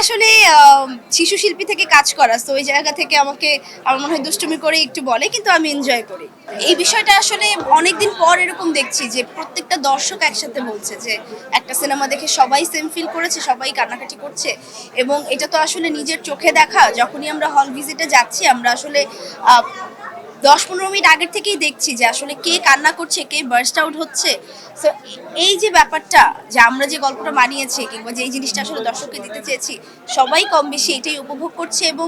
আসলে শিশু শিল্পী থেকে কাজ করা, তো ওই জায়গা থেকে আমাকে, আমার মনে হয় দুষ্টুমি করে একটু বলে, কিন্তু আমি এনজয় করি। এই বিষয়টা আসলে অনেকদিন পর এরকম দেখছি যে, প্রত্যেকটা দর্শক একসাথে বলছে যে, একটা সিনেমা দেখে সবাই সেম ফিল করেছে, সবাই কান্নাকাটি করছে। এবং এটা তো আসলে নিজের চোখে দেখা, যখনই আমরা হল ভিজিটে যাচ্ছি, আমরা আসলে দশ পনেরো মিনিট আগের থেকেই দেখছি যে আসলে কে কান্না করছে কে বার্স্ট আউট হচ্ছে। সো এই যে ব্যাপারটা যে আমরা যে গল্পটা মানিয়েছি কিংবা যে এই জিনিসটা আসলে দর্শককে দিতে চেয়েছি সবাই কম বেশি এটাই উপভোগ করছে এবং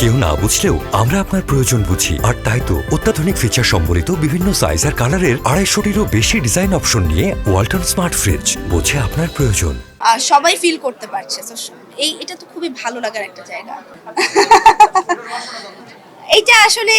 কেউ না বুঝলেও আমরা আপনার প্রয়োজন বুঝি। আর তাই তো অত্যাধুনিক ফিচার সম্বলিত বিভিন্ন সাইজ আর কালারের আড়াইশোটিরও বেশি ডিজাইন অপশন নিয়ে ওয়ালটন স্মার্ট ফ্রিজ বোঝে আপনার প্রয়োজন। সবাই ফিল করতে পারছে। তো এই এটা তো খুবই ভালো লাগার একটা জায়গা। এইটা আসলে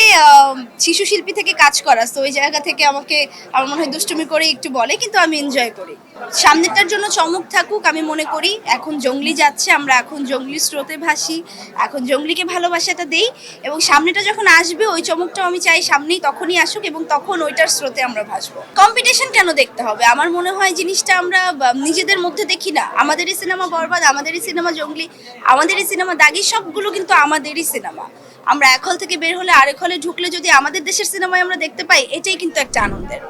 শিশু শিল্পী থেকে কাজ করা। তো ওই জায়গা থেকে আমাকে, আমার মনে হয় দুষ্টুমি করে একটু বলে, কিন্তু আমি এনজয় করি। সামনেরটার জন্য চমক থাকুক, আমি মনে করি, এখন জঙ্গলি যাচ্ছে, আমরা এখন জঙ্গলি স্রোতে ভাসি, এখন জঙ্গলিকে ভালোবাসাটা দেই, এবং সামনেটা যখন আসবে, ওই চমকটাও আমি চাই, সামনেই তখনই আসুক, এবং তখন ওইটার স্রোতে আমরা ভাসবো। কম্পিটিশন কেন দেখতে হবে? আমার মনে হয় জিনিসটা আমরা নিজেদের মধ্যে দেখি না। আমাদেরই সিনেমা বরবাদ, আমাদেরই সিনেমা জঙ্গলি, আমাদেরই সিনেমা দাগি, সবগুলো কিন্তু আমাদেরই সিনেমা আমরা এক হল থেকে বের হলে আরেক হলে ঢুকলে যদি আমাদের দেশের সিনেমায় আমরা দেখতে পাই, এটাই কিন্তু একটা আনন্দের।